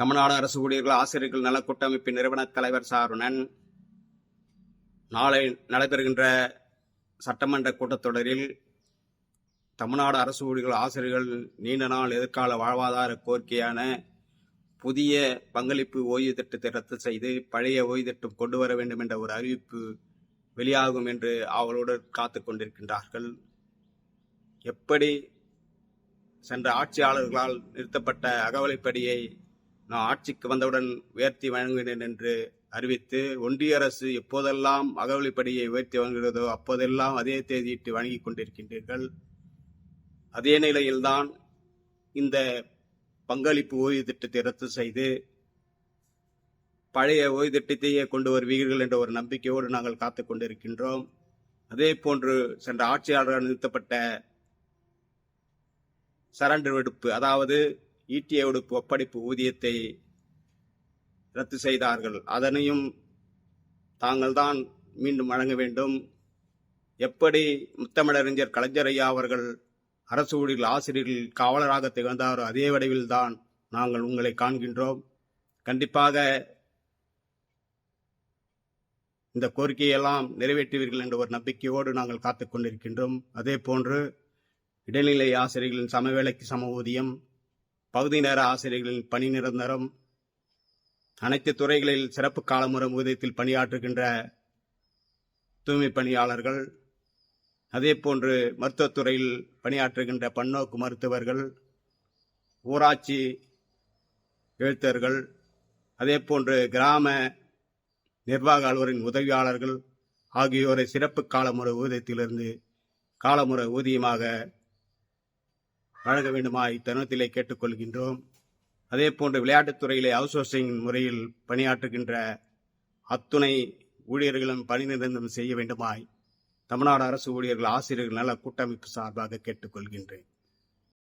தமிழ்நாடு அரசு ஊழியர்கள் ஆசிரியர்கள் நல கூட்டமைப்பின் நிறுவன தலைவர் சாருணன் நாளை நடைபெறுகின்ற சட்டமன்ற கூட்டத்தொடரில் தமிழ்நாடு அரசு ஊழியர்கள் ஆசிரியர்கள் நீண்ட நாள் எதிர்கால வாழ்வாதார கோரிக்கையான புதிய பங்களிப்பு ஓய்வு திட்டத்தை ரத்து செய்து பழைய ஓய்வு திட்டம் கொண்டு வர வேண்டும் என்ற ஒரு அறிவிப்பு வெளியாகும் என்று அவளோடு காத்து கொண்டிருக்கின்றார்கள். எப்படி சென்ற ஆட்சியாளர்களால் நிறுத்தப்பட்ட அகவலைப்படியை நான் ஆட்சிக்கு வந்தவுடன் உயர்த்தி வழங்குகிறேன் என்று அறிவித்து ஒன்றிய அரசு எப்போதெல்லாம் அகவழிப்படியை உயர்த்தி வழங்குகிறதோ அப்போதெல்லாம் அதே தேதியிட்டு வழங்கிக் கொண்டிருக்கின்றீர்கள். அதே நிலையில்தான் இந்த பங்களிப்பு ஓய்வு திட்டத்தை ரத்து செய்து பழைய ஓய்வு திட்டத்தையே கொண்டு வருவீர்கள் என்ற ஒரு நம்பிக்கையோடு நாங்கள் காத்து கொண்டிருக்கின்றோம். அதே போன்று சென்ற ஆட்சியாளரால் நிறுத்தப்பட்ட சரண்டர் விடுப்பு அதாவது ஈட்டிய ஒப்படைப்பு ஊதியத்தை ரத்து செய்தார்கள். அதனையும் தாங்கள் தான் மீண்டும் வழங்க வேண்டும். எப்படி முத்தமிழறிஞர் கலைஞரையா அவர்கள் அரசு ஊழியர்கள் ஆசிரியர்கள் காவலராக திகழ்ந்தாரோ அதே வடிவில் தான் நாங்கள் உங்களை காண்கின்றோம். கண்டிப்பாக இந்த கோரிக்கையெல்லாம் நிறைவேற்றுவீர்கள் என்ற ஒரு நம்பிக்கையோடு நாங்கள் காத்துக் கொண்டிருக்கின்றோம் அதே போன்று இடைநிலை ஆசிரியர்களின் சமவேளைக்கு சம ஊதியம் பகுதி நேர ஆசிரியர்களின் பணி நிரந்தரம். அனைத்து துறைகளில் சிறப்பு காலமுறை ஊதியத்தில் பணியாற்றுகின்ற தூய்மை பணியாளர்கள் அதே போன்று மருத்துவத்துறையில் பணியாற்றுகின்ற பன்னோக்கு மருத்துவர்கள் ஊராட்சி எழுத்தர்கள் அதே போன்று கிராம நிர்வாக அலுவலரின் உதவியாளர்கள் ஆகியோரை சிறப்பு காலமுறை ஊதியத்திலிருந்து காலமுறை ஊதியமாக வழங்க வேண்டுமா இத்தருணத்திலே கேட்டுக்கொள்கின்றோம். அதே போன்று விளையாட்டுத் துறையிலே முறையில் பணியாற்றுகின்ற அத்துணை ஊழியர்களும் பணி நிரந்தரம் செய்ய வேண்டுமாய் தமிழ்நாடு அரசு ஊழியர்கள் ஆசிரியர்கள் நல கூட்டமைப்பு சார்பாக கேட்டுக்கொள்கின்றேன்.